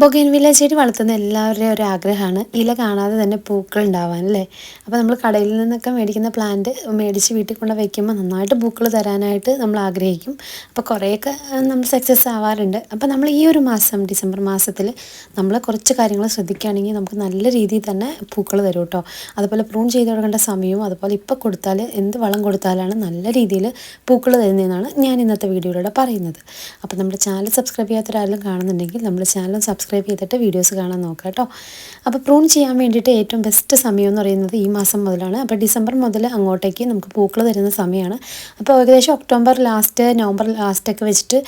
Bougainvillea ചെടി വളർത്തുന്ന എല്ലാവരുടെയും ഒരു ആഗ്രഹമാണ് ഇല കാണാതെ തന്നെ പൂക്കൾ ഉണ്ടാവാൻ അല്ലേ? അപ്പോൾ നമ്മൾ കടയിൽ നിന്നൊക്കെ മേടിക്കുന്ന പ്ലാന്റ് മേടിച്ച് വീട്ടിൽ കൊണ്ട് വയ്ക്കുമ്പോൾ നന്നായിട്ട് പൂക്കൾ തരാനായിട്ട് നമ്മൾ ആഗ്രഹിക്കും. അപ്പോൾ കുറേയൊക്കെ നമ്മൾ സക്സസ് ആവാറുണ്ട്. അപ്പോൾ നമ്മൾ ഈ ഒരു മാസം ഡിസംബർ മാസത്തിൽ നമ്മൾ കുറച്ച് കാര്യങ്ങൾ ശ്രദ്ധിക്കുകയാണെങ്കിൽ നമുക്ക് നല്ല രീതിയിൽ തന്നെ പൂക്കൾ തരും കേട്ടോ. അതുപോലെ പ്രൂൺ ചെയ്ത് കൊടുക്കേണ്ട സമയവും അതുപോലെ ഇപ്പോൾ കൊടുത്താൽ എന്ത് വളം കൊടുത്താലാണ് നല്ല രീതിയിൽ പൂക്കൾ തരുന്നതെന്നാണ് ഞാൻ ഇന്നത്തെ വീഡിയോയിലൂടെ പറയുന്നത്. അപ്പോൾ നമ്മുടെ ചാനൽ സബ്സ്ക്രൈബ് ചെയ്യാത്തൊരാരെങ്കിലും കാണുന്നുണ്ടെങ്കിൽ നമ്മുടെ ചാനൽ സബ്സ്ക്രൈബ് ചെയ്തിട്ട് വീഡിയോസ് കാണാൻ നോക്കുക കേട്ടോ. അപ്പോൾ പ്രൂൺ ചെയ്യാൻ വേണ്ടിയിട്ട് ഏറ്റവും ബെസ്റ്റ് സമയം എന്ന് പറയുന്നത് ഈ മാസം മുതലാണ്. അപ്പോൾ ഡിസംബർ മുതൽ അങ്ങോട്ടേക്ക് നമുക്ക് പൂക്കൾ തരുന്ന സമയമാണ്. അപ്പോൾ ഏകദേശം ഒക്ടോബർ ലാസ്റ്റ് നവംബർ ലാസ്റ്റൊക്കെ വെച്ചിട്ട്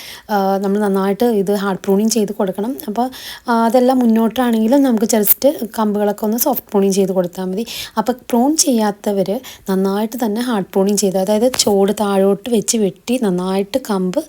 നമ്മൾ നന്നായിട്ട് ഇത് ഹാർഡ് പ്രൂണിങ് ചെയ്ത് കൊടുക്കണം. അപ്പോൾ അതെല്ലാം മുന്നോട്ടാണെങ്കിലും നമുക്ക് ജസ്റ്റ് കമ്പുകളൊക്കെ ഒന്ന് സോഫ്റ്റ് പ്രൂണിങ് ചെയ്ത് കൊടുത്താൽ മതി. അപ്പോൾ പ്രൂൺ ചെയ്യാത്തവർ നന്നായിട്ട് തന്നെ ഹാർഡ് പ്രൂണിങ് ചെയ്ത് അതായത് ചോട് താഴോട്ട് വെച്ച് വെട്ടി നന്നായിട്ട് കമ്പ്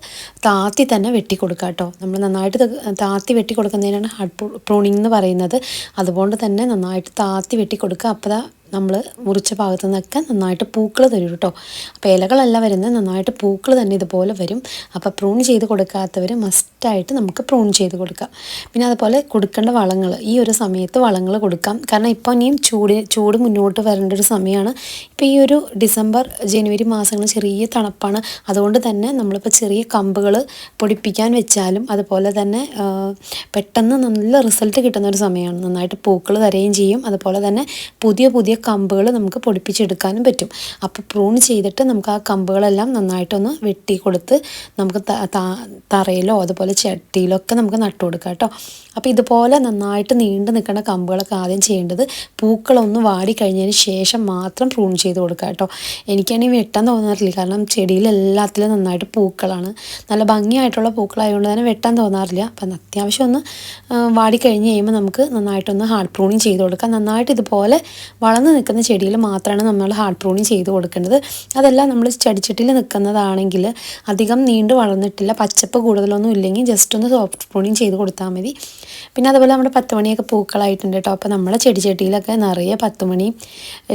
താത്തി തന്നെ വെട്ടി കൊടുക്കുക കേട്ടോ. നമ്മൾ നന്നായിട്ട് താത്തി വെട്ടി കൊടുക്കുന്നതിനാണ് ഹാർഡ് പ്രോണിങ് എന്ന് പറയുന്നത്. അതുകൊണ്ട് തന്നെ നന്നായിട്ട് താത്തി വെട്ടി കൊടുക്കുക അപ്പോൾ നമ്മൾ മുറിച്ച ഭാഗത്തു നിന്നൊക്കെ നന്നായിട്ട് പൂക്കൾ തരും കേട്ടോ. അപ്പോൾ ഇലകളല്ല വരുന്നത് നന്നായിട്ട് പൂക്കൾ തന്നെ ഇതുപോലെ വരും. അപ്പോൾ പ്രൂൺ ചെയ്ത് കൊടുക്കാത്തവർ മസ്റ്റായിട്ട് നമുക്ക് പ്രൂൺ ചെയ്ത് കൊടുക്കാം. പിന്നെ അതുപോലെ കൊടുക്കേണ്ട വളങ്ങൾ ഈ ഒരു സമയത്ത് വളങ്ങൾ കൊടുക്കാം. കാരണം ഇപ്പോൾ ഇനിയും ചൂട് ചൂട് മുന്നോട്ട് വരേണ്ട ഒരു സമയമാണ് ഇപ്പോൾ ഈ ഒരു ഡിസംബർ ജനുവരി മാസങ്ങൾ ചെറിയ തണുപ്പാണ്. അതുകൊണ്ട് തന്നെ നമ്മളിപ്പോൾ ചെറിയ കമ്പുകൾ പൊടിപ്പിക്കാൻ വെച്ചാലും അതുപോലെ തന്നെ പെട്ടെന്ന് നല്ല റിസൾട്ട് കിട്ടുന്ന ഒരു സമയമാണ് നന്നായിട്ട് പൂക്കൾ തരുകയും ചെയ്യും. അതുപോലെ തന്നെ പുതിയ പുതിയ കമ്പുകൾ നമുക്ക് പൊടിപ്പിച്ചെടുക്കാനും പറ്റും. അപ്പോൾ പ്രൂൺ ചെയ്തിട്ട് നമുക്ക് ആ കമ്പുകളെല്ലാം നന്നായിട്ടൊന്ന് വെട്ടി കൊടുത്ത് നമുക്ക് തറയിലോ അതുപോലെ ചട്ടിയിലോ ഒക്കെ നമുക്ക് നട്ടു കൊടുക്കാം കേട്ടോ. അപ്പോൾ ഇതുപോലെ നന്നായിട്ട് നീണ്ടു നിൽക്കുന്ന കമ്പുകളൊക്കെ ആദ്യം ചെയ്യേണ്ടത് പൂക്കളൊന്ന് വാടി കഴിഞ്ഞതിന് ശേഷം മാത്രം പ്രൂൺ ചെയ്ത് കൊടുക്കുക കേട്ടോ. എനിക്കാണെങ്കിൽ വെട്ടാൻ തോന്നാറില്ല. കാരണം ചെടിയിൽ എല്ലാത്തിലും നന്നായിട്ട് പൂക്കളാണ്. നല്ല ഭംഗിയായിട്ടുള്ള പൂക്കളായതുകൊണ്ട് തന്നെ വെട്ടാൻ തോന്നാറില്ല. അപ്പം അത്യാവശ്യം ഒന്ന് വാടി കഴിഞ്ഞ് കഴിയുമ്പോൾ നമുക്ക് നന്നായിട്ടൊന്ന് ഹാർഡ് പ്രൂണിങ് ചെയ്ത് കൊടുക്കാം. നന്നായിട്ട് ഇതുപോലെ വളർന്ന് നിൽക്കുന്ന ചെടിയിൽ മാത്രമാണ് നമ്മൾ ഹാർഡ് പ്രൂണിങ് ചെയ്ത് കൊടുക്കേണ്ടത്. അതെല്ലാം നമ്മൾ ചെടിച്ചട്ടിയിൽ നിൽക്കുന്നതാണെങ്കിൽ അധികം നീണ്ടു വളർന്നിട്ടില്ല പച്ചപ്പ് കൂടുതലൊന്നും ഇല്ലെങ്കിൽ ജസ്റ്റ് ഒന്ന് സോഫ്റ്റ് പ്രൂണിങ് ചെയ്ത് കൊടുത്താൽ മതി. പിന്നെ അതുപോലെ നമ്മുടെ പത്ത് മണിയൊക്കെ പൂക്കളായിട്ടുണ്ട് കേട്ടോ. അപ്പോൾ നമ്മളെ ചെടിച്ചട്ടിയിലൊക്കെ നിറയെ പത്ത് മണി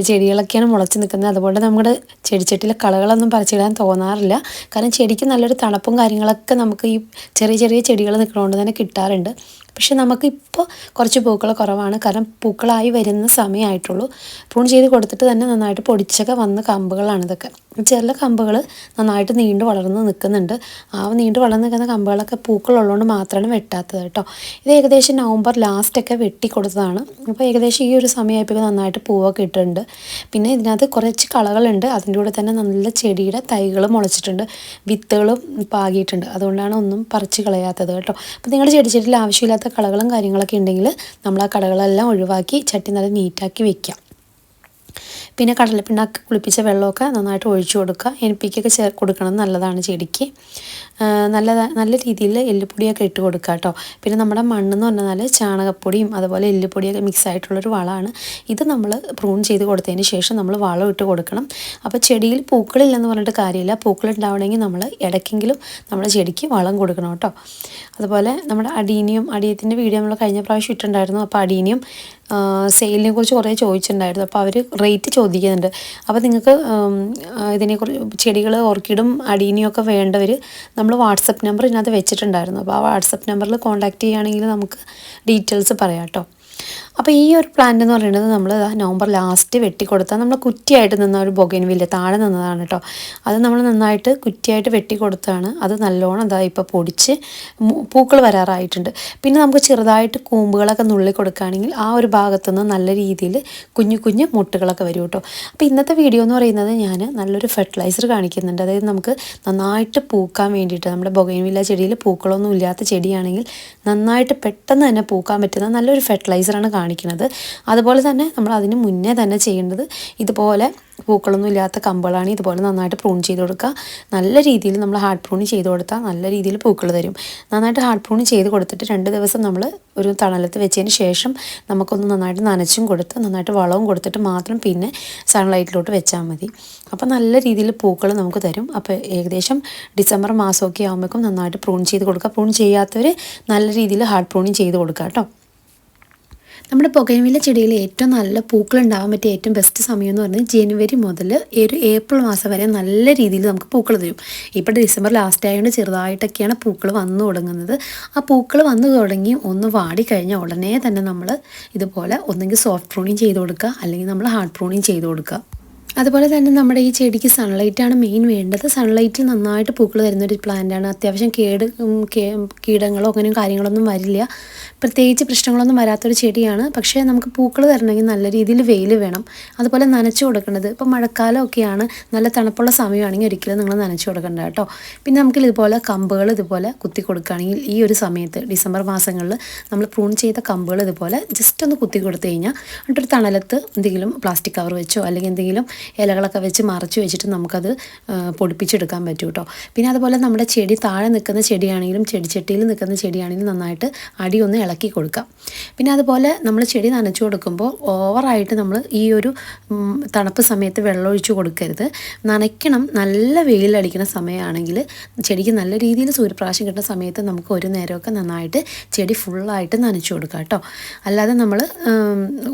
ചെടികളൊക്കെയാണ് മുളച്ച് നിൽക്കുന്നത്. അതുപോലെ നമ്മുടെ ചെടിച്ചട്ടിയിലെ കളകളൊന്നും പറിച്ചിടാൻ തോന്നാറില്ല. കാരണം ചെടിക്ക് നല്ലൊരു തണുപ്പും കാര്യങ്ങളൊക്കെ നമുക്ക് ഈ ചെറിയ ചെറിയ ചെടികൾ നിൽക്കുന്നതുകൊണ്ട് തന്നെ കിട്ടാറുണ്ട്. പക്ഷെ നമുക്കിപ്പോൾ കുറച്ച് പൂക്കൾ കുറവാണ്. കാരണം പൂക്കളായി വരുന്ന സമയമായിട്ടുള്ളൂ. പ്രൂൺ ചെയ്ത് കൊടുത്തിട്ട് തന്നെ നന്നായിട്ട് പൊടിച്ചൊക്കെ വന്ന കമ്പുകളാണ് ഇതൊക്കെ ചെറിയ കമ്പുകൾ നന്നായിട്ട് നീണ്ടു വളർന്ന് നിൽക്കുന്നുണ്ട്. ആ നീണ്ടു വളർന്ന് നിൽക്കുന്ന കമ്പുകളൊക്കെ പൂക്കളുള്ളതുകൊണ്ട് മാത്രമാണ് വെട്ടാത്തത് കേട്ടോ. ഇത് ഏകദേശം നവംബർ ലാസ്റ്റൊക്കെ വെട്ടി കൊടുത്തതാണ് അപ്പോൾ ഏകദേശം ഈ ഒരു സമയമായപ്പോൾ നന്നായിട്ട് പൂവൊക്കെ ഇട്ടിട്ടുണ്ട്. പിന്നെ ഇതിനകത്ത് കുറച്ച് കളകളുണ്ട് അതിന്റെ കൂടെ തന്നെ നല്ല ചെടിയുടെ തൈകൾ മുളച്ചിട്ടുണ്ട്. വിത്തുകളും പാകിയിട്ടുണ്ട്. അതുകൊണ്ടാണ് ഒന്നും പറിച്ച് കളയാത്തത് കേട്ടോ. അപ്പോൾ നിങ്ങൾ ചെടി ചെടിയിൽ ആവശ്യമില്ലാത്ത കളകളും കാര്യങ്ങളൊക്കെ ഉണ്ടെങ്കിൽ നമ്മൾ ആ കളകളെല്ലാം ഒഴിവാക്കി ചട്ടി നല്ല നീറ്റാക്കി വെക്കാം. പിന്നെ കടലപ്പിണ്ണാക്ക് കുളിപ്പിച്ച വെള്ളമൊക്കെ നന്നായിട്ട് ഒഴിച്ചു കൊടുക്കുക. എൻ പി കെ ചേർ കൊടുക്കണം. നല്ലതാണ് ചെടിക്ക്. നല്ല നല്ല രീതിയിൽ എല്ലുപൊടിയൊക്കെ ഇട്ട് കൊടുക്കുക കേട്ടോ. പിന്നെ നമ്മുടെ മണ്ണെന്ന് പറഞ്ഞാൽ ചാണകപ്പൊടിയും അതുപോലെ എല്ലുപൊടിയൊക്കെ മിക്സ് ആയിട്ടുള്ളൊരു വളമാണ്. ഇത് നമ്മൾ പ്രൂൺ ചെയ്ത് കൊടുത്തതിന് ശേഷം നമ്മൾ വളം ഇട്ട് കൊടുക്കണം. അപ്പോൾ ചെടിയിൽ പൂക്കളില്ലെന്ന് പറഞ്ഞിട്ട് കാര്യമില്ല. പൂക്കൾ ഉണ്ടാവണമെങ്കിൽ നമ്മൾ ഇടയ്ക്കെങ്കിലും നമ്മുടെ ചെടിക്ക് വളം കൊടുക്കണം കേട്ടോ. അതുപോലെ നമ്മുടെ അടീനിയും അടിയത്തിന്റെ വീഡിയോ നമ്മൾ കഴിഞ്ഞ പ്രാവശ്യം ഇട്ടുണ്ടായിരുന്നു അപ്പോൾ അടീനിയം സെയിലിനെ കുറിച്ച് കുറേ ചോദിച്ചിട്ടുണ്ടായിരുന്നു. അപ്പോൾ അവർ റേറ്റ് ചോദിക്കുന്നുണ്ട്. അപ്പോൾ നിങ്ങൾക്ക് ഇതിനെക്കുറിച്ച് ചെടികൾ ഓർക്കിഡും അടീനിയും ഒക്കെ വേണ്ടവർ നമ്മൾ വാട്സപ്പ് നമ്പർ ഇതിനകത്ത് വെച്ചിട്ടുണ്ടായിരുന്നു. അപ്പോൾ ആ വാട്സപ്പ് നമ്പറിൽ കോൺടാക്റ്റ് ചെയ്യുകയാണെങ്കിൽ നമുക്ക് ഡീറ്റെയിൽസ് പറയാം കേട്ടോ അപ്പോൾ ഈ ഒരു പ്ലാന്റ് എന്ന് പറയുന്നത് നമ്മൾ നവംബർ ലാസ്റ്റ് വെട്ടിക്കൊടുത്താൽ നമ്മൾ കുറ്റിയായിട്ട് നിന്ന ഒരു ബൊഗൈൻവില്ല താഴെ നിന്നതാണ് കേട്ടോ അത് നമ്മൾ നന്നായിട്ട് കുറ്റിയായിട്ട് വെട്ടിക്കൊടുത്താണ്. അത് നല്ലോണം എന്താ ഇപ്പോൾ പൊടിച്ച് പൂക്കൾ വരാറായിട്ടുണ്ട്. പിന്നെ നമുക്ക് ചെറുതായിട്ട് കൂമ്പുകളൊക്കെ നുള്ളി കൊടുക്കുകയാണെങ്കിൽ ആ ഒരു ഭാഗത്തുനിന്ന് നല്ല രീതിയിൽ കുഞ്ഞു കുഞ്ഞു മുട്ടുകളൊക്കെ വരും കേട്ടോ അപ്പോൾ ഇന്നത്തെ വീഡിയോ എന്ന് പറയുന്നത് ഞാൻ നല്ലൊരു ഫെർട്ടിലൈസർ കാണിക്കുന്നുണ്ട്. അതായത് നമുക്ക് നന്നായിട്ട് പൂക്കാൻ വേണ്ടിയിട്ട് നമ്മുടെ ബൊഗൈൻവില്ല ചെടിയിൽ പൂക്കളൊന്നും ഇല്ലാത്ത ചെടിയാണെങ്കിൽ നന്നായിട്ട് പെട്ടെന്ന് തന്നെ പൂക്കാൻ പറ്റുന്ന നല്ലൊരു ഫെർട്ടിലൈസറാണ് കാണിക്കുന്നത്. അതുപോലെ തന്നെ നമ്മൾ അതിന് മുന്നേ തന്നെ ചെയ്യേണ്ടത് ഇതുപോലെ പൂക്കളൊന്നും ഇല്ലാത്ത കമ്പുകളാണ് ഇതുപോലെ നന്നായിട്ട് പ്രൂൺ ചെയ്ത് കൊടുക്കുക. നല്ല രീതിയിൽ നമ്മൾ ഹാർഡ് പ്രൂൺ ചെയ്ത് കൊടുത്താൽ നല്ല രീതിയിൽ പൂക്കൾ തരും. നന്നായിട്ട് ഹാർഡ് പ്രൂൺ ചെയ്ത് കൊടുത്തിട്ട് രണ്ട് ദിവസം നമ്മൾ ഒരു തണലത്ത് വെച്ചതിന് ശേഷം നമുക്കൊന്ന് നന്നായിട്ട് നനച്ചും കൊടുത്ത് നന്നായിട്ട് വളവും കൊടുത്തിട്ട് മാത്രം പിന്നെ സൺലൈറ്റിലോട്ട് വെച്ചാൽ മതി. അപ്പോൾ നല്ല രീതിയിൽ പൂക്കൾ നമുക്ക് തരും. അപ്പോൾ ഏകദേശം ഡിസംബർ മാസമൊക്കെ ആകുമ്പോഴേക്കും നന്നായിട്ട് പ്രൂൺ ചെയ്ത് കൊടുക്കുക. പ്രൂൺ ചെയ്യാത്തവർ നല്ല രീതിയിൽ ഹാർഡ് പ്രൂണിങ് ചെയ്ത് കൊടുക്കുക കേട്ടോ. നമ്മുടെ പുകയമില്ല ചെടിയിൽ ഏറ്റവും നല്ല പൂക്കൾ ഉണ്ടാവാൻ പറ്റിയ ഏറ്റവും ബെസ്റ്റ് സമയം എന്ന് പറഞ്ഞാൽ ജനുവരി മുതൽ ഒരു ഏപ്രിൽ മാസം വരെ നല്ല രീതിയിൽ നമുക്ക് പൂക്കൾ തരും. ഇപ്പോൾ ഡിസംബർ ലാസ്റ്റ് ആയതുകൊണ്ട് ചെറുതായിട്ടൊക്കെയാണ് പൂക്കൾ വന്നു തുടങ്ങുന്നത്. ആ പൂക്കൾ വന്നു തുടങ്ങി ഒന്ന് വാടി കഴിഞ്ഞാൽ ഉടനെ തന്നെ നമ്മൾ ഇതുപോലെ ഒന്നെങ്കിൽ സോഫ്റ്റ് പ്രൂണിങ് ചെയ്ത് കൊടുക്കുക അല്ലെങ്കിൽ നമ്മൾ ഹാർഡ് പ്രൂണിങ് ചെയ്ത് കൊടുക്കുക. അതുപോലെ തന്നെ നമ്മുടെ ഈ ചെടിക്ക് സൺലൈറ്റാണ് മെയിൻ വേണ്ടത്. സൺലൈറ്റിൽ നന്നായിട്ട് പൂക്കൾ തരുന്നൊരു പ്ലാന്റാണ് അത്യാവശ്യം കേട് കീടങ്ങളോ അങ്ങനെ കാര്യങ്ങളൊന്നും വരില്ല. പ്രത്യേകിച്ച് പ്രശ്നങ്ങളൊന്നും വരാത്തൊരു ചെടിയാണ്. പക്ഷേ നമുക്ക് പൂക്കൾ തരണമെങ്കിൽ നല്ല രീതിയിൽ വെയിൽ വേണം. അതുപോലെ നനച്ചു കൊടുക്കേണ്ടത് ഇപ്പോൾ മഴക്കാലമൊക്കെയാണ്. നല്ല തണുപ്പുള്ള സമയമാണെങ്കിൽ ഒരിക്കലും നിങ്ങൾ നനച്ചു കൊടുക്കേണ്ട കേട്ടോ. പിന്നെ നമുക്ക് ഇതുപോലെ കമ്പുകൾ ഇതുപോലെ കുത്തി കൊടുക്കുകയാണെങ്കിൽ ഈ ഒരു സമയത്ത് ഡിസംബർ മാസങ്ങളിൽ നമ്മൾ പ്രൂൺ ചെയ്ത കമ്പുകൾ ഇതുപോലെ ജസ്റ്റ് ഒന്ന് കുത്തി കൊടുത്തു കഴിഞ്ഞാൽ എന്നിട്ടൊരു തണലത്ത് എന്തെങ്കിലും പ്ലാസ്റ്റിക് കവർ വെച്ചോ അല്ലെങ്കിൽ എന്തെങ്കിലും ഇലകളൊക്കെ വെച്ച് മറച്ച് വെച്ചിട്ട് നമുക്കത് പൊടിപ്പിച്ചെടുക്കാൻ പറ്റും കേട്ടോ പിന്നെ അതുപോലെ നമ്മുടെ ചെടി താഴെ നിൽക്കുന്ന ചെടിയാണെങ്കിലും ചെടിച്ചട്ടിയിൽ നിൽക്കുന്ന ചെടിയാണെങ്കിലും നന്നായിട്ട് അടി ഒന്ന് ഇളക്കി കൊടുക്കാം. പിന്നെ അതുപോലെ നമ്മൾ ചെടി നനച്ചു കൊടുക്കുമ്പോൾ ഓവറായിട്ട് നമ്മൾ ഈ ഒരു തണുപ്പ് സമയത്ത് വെള്ളം ഒഴിച്ചു കൊടുക്കരുത്. നനയ്ക്കണം നല്ല വെയിലടിക്കുന്ന സമയമാണെങ്കിൽ ചെടിക്ക് നല്ല രീതിയിൽ സൂര്യപ്രാശം കിട്ടുന്ന സമയത്ത് നമുക്ക് ഒരു നേരമൊക്കെ നന്നായിട്ട് ചെടി ഫുള്ളായിട്ട് നനച്ചു കൊടുക്കാം കേട്ടോ അല്ലാതെ നമ്മൾ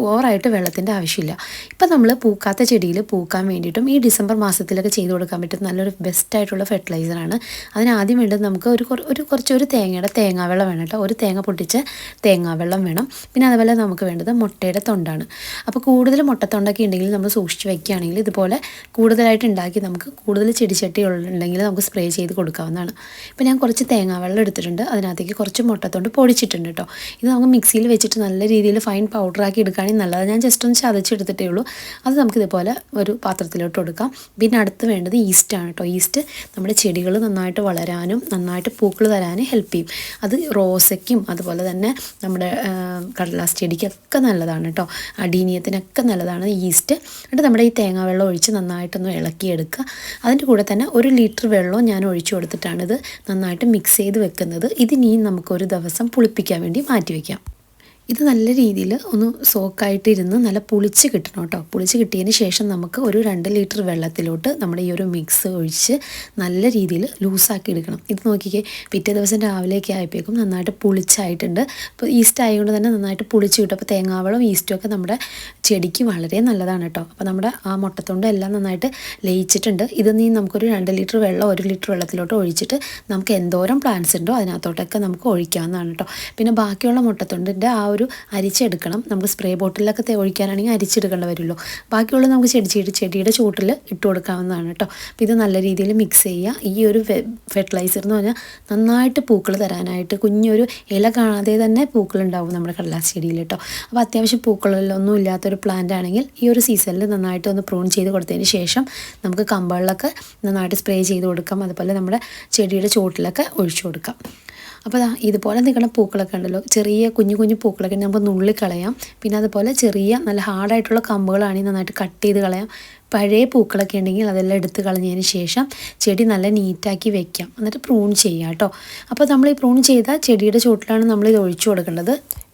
ഓവറായിട്ട് വെള്ളത്തിന്റെ ആവശ്യമില്ല. ഇപ്പം നമ്മൾ പൂക്കാത്ത ചെടിയിൽ പൂക്കാൻ വേണ്ടിയിട്ടും ഈ ഡിസംബർ മാസത്തിലൊക്കെ ചെയ്ത് കൊടുക്കാൻ പറ്റും നല്ലൊരു ബെസ്റ്റ് ആയിട്ടുള്ള ഫെർട്ടിലൈസറാണ് അതിന് ആദ്യം വേണ്ടത് നമുക്ക് ഒരു ഒരു കുറച്ച് ഒരു തേങ്ങയുടെ തേങ്ങാവെള്ളം വേണം കേട്ടോ. ഒരു തേങ്ങ പൊട്ടിച്ച് തേങ്ങാവെള്ളം വേണം. പിന്നെ അതുപോലെ നമുക്ക് വേണ്ടത് മുട്ടയുടെ തൊണ്ടാണ്. അപ്പോൾ കൂടുതൽ മുട്ടത്തൊണ്ടൊക്കെ ഉണ്ടെങ്കിൽ നമ്മൾ സൂക്ഷിച്ച് വെക്കുകയാണെങ്കിൽ ഇതുപോലെ കൂടുതലായിട്ട് ഉണ്ടാക്കി നമുക്ക് കൂടുതൽ ചെടിച്ചട്ടി ഉണ്ടെങ്കിൽ നമുക്ക് സ്പ്രേ ചെയ്ത് കൊടുക്കാവുന്നതാണ്. ഇപ്പോൾ ഞാൻ കുറച്ച് തേങ്ങാവെള്ളം എടുത്തിട്ടുണ്ട്. അതിനകത്തേക്ക് കുറച്ച് മുട്ടത്തൊണ്ട് പൊടിച്ചിട്ടുണ്ട് കേട്ടോ. ഇത് നമുക്ക് മിക്സിയിൽ വെച്ചിട്ട് നല്ല രീതിയിൽ ഫൈൻ പൗഡറാക്കി എടുക്കുകയാണെങ്കിൽ നല്ലത്. ഞാൻ ജസ്റ്റ് ഒന്ന് ചതച്ചെടുത്തിട്ടേ ഉള്ളൂ. അത് നമുക്ക് ഇതുപോലെ ഒരു പാത്രത്തിലോട്ട് കൊടുക്കാം. പിന്നെ അടുത്ത് വേണ്ടത് ഈസ്റ്റാണ് കേട്ടോ ഈസ്റ്റ് നമ്മുടെ ചെടികൾ നന്നായിട്ട് വളരാനും നന്നായിട്ട് പൂക്കൾ തരാനും ഹെൽപ്പ് ചെയ്യും. അത് റോസയ്ക്കും അതുപോലെ തന്നെ നമ്മുടെ കടലാസ് ചെടിക്കൊക്കെ നല്ലതാണ് കേട്ടോ അടീനിയത്തിനൊക്കെ നല്ലതാണ് ഈസ്റ്റ് എന്നിട്ട് നമ്മുടെ ഈ തേങ്ങാവെള്ളം ഒഴിച്ച് നന്നായിട്ടൊന്ന് ഇളക്കിയെടുക്കുക. അതിന്റെ കൂടെ തന്നെ ഒരു ലിറ്റർ വെള്ളം ഞാൻ ഒഴിച്ചു ഇത് നന്നായിട്ട് മിക്സ് ചെയ്ത് വെക്കുന്നത്. ഇതിനിയും നമുക്കൊരു ദിവസം പുളിപ്പിക്കാൻ വേണ്ടി മാറ്റി വയ്ക്കാം ഇത് നല്ല രീതിയിൽ ഒന്ന് സോക്കായിട്ടിരുന്ന് നല്ല പുളിച്ച് കിട്ടണം കേട്ടോ. പുളിച്ച് കിട്ടിയതിന് ശേഷം നമുക്ക് ഒരു രണ്ട് ലിറ്റർ വെള്ളത്തിലോട്ട് നമ്മുടെ ഈ ഒരു മിക്സ് ഒഴിച്ച് നല്ല രീതിയിൽ ലൂസാക്കി എടുക്കണം. ഇത് നോക്കിക്കേ പിറ്റേ ദിവസം രാവിലെയൊക്കെ ആയപ്പോഴേക്കും നന്നായിട്ട് പുളിച്ചായിട്ടുണ്ട്. അപ്പോൾ ഈസ്റ്റ് ആയതുകൊണ്ട് തന്നെ നന്നായിട്ട് പുളിച്ച് കിട്ടും. അപ്പോൾ തേങ്ങാവെള്ളം ഈസ്റ്റും ഒക്കെ നമ്മുടെ ചെടിക്ക് വളരെ നല്ലതാണ് കേട്ടോ. അപ്പോൾ നമ്മുടെ ആ മുട്ടത്തൊണ്ട് എല്ലാം നന്നായിട്ട് ലയിച്ചിട്ടുണ്ട്. ഇത് നീ നമുക്കൊരു രണ്ട് ലിറ്റർ വെള്ളം ഒരു ലിറ്റർ വെള്ളത്തിലോട്ട് ഒഴിച്ചിട്ട് നമുക്ക് എന്തോരം പ്ലാന്റ്സ് ഉണ്ടോ അതിനകത്തോട്ടൊക്കെ നമുക്ക് ഒഴിക്കാവുന്നതാണ് കേട്ടോ. പിന്നെ ബാക്കിയുള്ള മുട്ടത്തൊണ്ടിന്റെ ആ ഒരു അരിച്ചെടുക്കണം. നമുക്ക് സ്പ്രേ ബോട്ടിലൊക്കെ ഒഴിക്കാനാണെങ്കിൽ അരിച്ചെടുക്കേണ്ടി വരുമല്ലോ ബാക്കിയുള്ള നമുക്ക് ചെടി ചെടി ചെടിയുടെ ചൂട്ടിൽ ഇട്ട് കൊടുക്കാവുന്നതാണ് കേട്ടോ. അപ്പോൾ ഇത് നല്ല രീതിയിൽ മിക്സ് ചെയ്യുക. ഈ ഒരു ഫെർട്ടിലൈസർ എന്ന് പറഞ്ഞാൽ നന്നായിട്ട് പൂക്കൾ തരാനായിട്ട് കുഞ്ഞൊരു ഇല കാണാതെ തന്നെ പൂക്കളുണ്ടാവും നമ്മുടെ കടലാസ് ചെടിയിൽ കേട്ടോ. അപ്പോൾ അത്യാവശ്യം പൂക്കളിലൊന്നും ഇല്ലാത്തൊരു പ്ലാന്റ് ആണെങ്കിൽ ഈ ഒരു സീസണിൽ നന്നായിട്ട് ഒന്ന് പ്രൂൺ ചെയ്ത് കൊടുത്തതിന് ശേഷം നമുക്ക് കമ്പുകളിലൊക്കെ നന്നായിട്ട് സ്പ്രേ ചെയ്ത് കൊടുക്കാം. അതുപോലെ നമ്മുടെ ചെടിയുടെ ചുവട്ടിലൊക്കെ ഒഴിച്ചു കൊടുക്കാം. അപ്പോൾ ദാ ഇതുപോലെ നിൽക്കുന്ന പൂക്കളൊക്കെ ഉണ്ടല്ലോ. ചെറിയ കുഞ്ഞു കുഞ്ഞു പൂക്കളൊക്കെ നമുക്ക് നുള്ളി കളയാം. പിന്നെ അതുപോലെ ചെറിയ നല്ല ഹാർഡായിട്ടുള്ള കമ്പുകളാണെങ്കിൽ നന്നായിട്ട് കട്ട് ചെയ്ത് കളയാം. പഴയ പൂക്കളൊക്കെ ഉണ്ടെങ്കിൽ അതെല്ലാം എടുത്ത് കളഞ്ഞതിന് ശേഷം ചെടി നല്ല നീറ്റാക്കി വെക്കാം. എന്നിട്ട് പ്രൂൺ ചെയ്യാം കേട്ടോ. അപ്പോൾ നമ്മൾ ഈ പ്രൂൺ ചെയ്ത ചെടിയുടെ ചുവട്ടിലാണ് നമ്മൾ ഇത് ഒഴിച്ചു കൊടുക്കേണ്ടത്.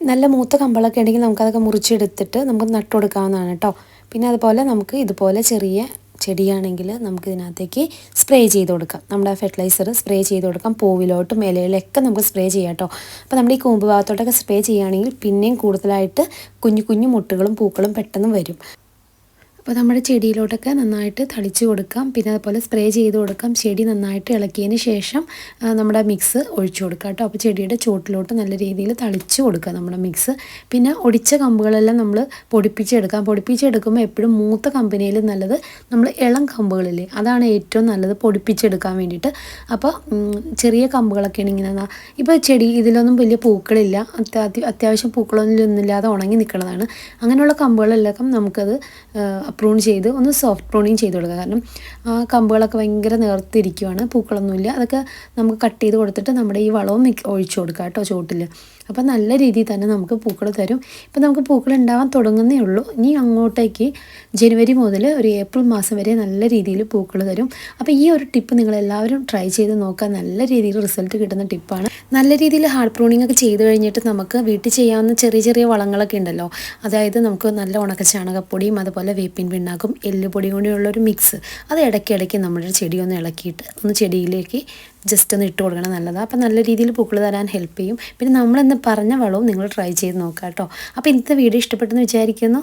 നല്ല മൂത്ത കമ്പളൊക്കെ ഉണ്ടെങ്കിൽ നമുക്കതൊക്കെ മുറിച്ചെടുത്തിട്ട് നമുക്ക് നട്ടു കൊടുക്കാവുന്നതാണ് കേട്ടോ. പിന്നെ അതുപോലെ നമുക്ക് ഇതുപോലെ ചെറിയ ചെടിയാണെങ്കിൽ നമുക്ക് ഇതിനകത്തേക്ക് സ്പ്രേ ചെയ്ത് കൊടുക്കാം. നമ്മുടെ ഫെർട്ടിലൈസർ സ്പ്രേ ചെയ്ത് കൊടുക്കാം. പൂവിലോട്ടും ഇലയിലൊക്കെ നമുക്ക് സ്പ്രേ ചെയ്യാം കേട്ടോ അപ്പോൾ നമ്മൾ ഈ കൂമ്പ് ഭാഗത്തോട്ടൊക്കെ സ്പ്രേ ചെയ്യുകയാണെങ്കിൽ പിന്നെയും കൂടുതലായിട്ട് കുഞ്ഞു കുഞ്ഞു മുട്ടുകളും പൂക്കളും പെട്ടെന്ന് വരും. അപ്പോൾ നമ്മുടെ ചെടിയിലോട്ടൊക്കെ നന്നായിട്ട് തളിച്ചു കൊടുക്കാം. പിന്നെ അതുപോലെ സ്പ്രേ ചെയ്ത് കൊടുക്കാം. ചെടി നന്നായിട്ട് ഇളക്കിയതിന് ശേഷം നമ്മുടെ മിക്സ് ഒഴിച്ചു കൊടുക്കാം കേട്ടോ. അപ്പോൾ ചെടിയുടെ ചുവട്ടിലോട്ട് നല്ല രീതിയിൽ തളിച്ച് കൊടുക്കുക നമ്മുടെ മിക്സ്. പിന്നെ ഒടിച്ച കമ്പുകളെല്ലാം നമ്മൾ പൊടിപ്പിച്ചെടുക്കാം. പൊടിപ്പിച്ചെടുക്കുമ്പോൾ എപ്പോഴും മൂത്ത കമ്പനിയിൽ നല്ലത് നമ്മൾ ഇളം കമ്പുകളില്ലേ അതാണ് ഏറ്റവും നല്ലത് പൊടിപ്പിച്ചെടുക്കാൻ വേണ്ടിയിട്ട്. അപ്പോൾ ചെറിയ കമ്പുകളൊക്കെയാണ് ഇങ്ങനെ ഇപ്പോൾ ചെടി ഇതിലൊന്നും വലിയ പൂക്കളില്ല. അത്യാ- അത്യാവശ്യം പൂക്കളൊന്നും ഇല്ലാതെ ഉണങ്ങി നിൽക്കുന്നതാണ്. അങ്ങനെയുള്ള കമ്പുകളെല്ലാം നമുക്കത് പ്രൂൺ ചെയ്ത് ഒന്ന് സോഫ്റ്റ് പ്രൂണിങ് ചെയ്ത് കൊടുക്കുക. കാരണം ആ കമ്പുകളൊക്കെ ഭയങ്കര നേർത്തിരിക്കുവാണ് പൂക്കളൊന്നുമില്ല. അതൊക്കെ നമുക്ക് കട്ട് ചെയ്ത് കൊടുത്തിട്ട് നമ്മുടെ ഈ വളവും ഒഴിച്ചു കൊടുക്കുക കേട്ടോ ചുവട്ടിൽ അപ്പോൾ നല്ല രീതിയിൽ തന്നെ നമുക്ക് പൂക്കൾ തരും. ഇപ്പം നമുക്ക് പൂക്കൾ ഉണ്ടാവാൻ തുടങ്ങുന്നേ ഉള്ളൂ. ഇനി അങ്ങോട്ടേക്ക് ജനുവരി മുതൽ ഒരു ഏപ്രിൽ മാസം വരെ നല്ല രീതിയിൽ പൂക്കൾ തരും. അപ്പോൾ ഈ ഒരു ടിപ്പ് നിങ്ങൾ എല്ലാവരും ട്രൈ ചെയ്ത് നോക്കാൻ നല്ല രീതിയിൽ റിസൾട്ട് കിട്ടുന്ന ടിപ്പാണ്. നല്ല രീതിയിൽ ഹാർഡ് പ്രൂണിംഗ് ഒക്കെ ചെയ്ത് കഴിഞ്ഞിട്ട് നമുക്ക് വീട്ടിൽ ചെയ്യാവുന്ന ചെറിയ ചെറിയ വളങ്ങളൊക്കെ ഉണ്ടല്ലോ. അതായത് നമുക്ക് നല്ല ഉണക്ക ചാണകപ്പൊടിയും അതുപോലെ വേപ്പിൻ പിണ്ണാക്കും എല്ലുപൊടിയും കൂടിയുള്ള ഒരു മിക്സ് അത് ഇടയ്ക്കിടയ്ക്ക് നമ്മുടെ ചെടി ഒന്ന് ഇളക്കിയിട്ട് ഒന്ന് ചെടിയിലേക്ക് ജസ്റ്റ് ഒന്ന് ഇട്ട് കൊടുക്കണം നല്ലതാണ് അപ്പം നല്ല രീതിയിൽ പൂക്കൾ തരാൻ ഹെൽപ്പ് ചെയ്യും. പിന്നെ നമ്മളിന്ന് പറഞ്ഞ വളവും നിങ്ങൾ ട്രൈ ചെയ്ത് നോക്കാം കേട്ടോ അപ്പോൾ ഇന്നത്തെ വീഡിയോ ഇഷ്ടപ്പെട്ടെന്ന് വിചാരിക്കുന്നു.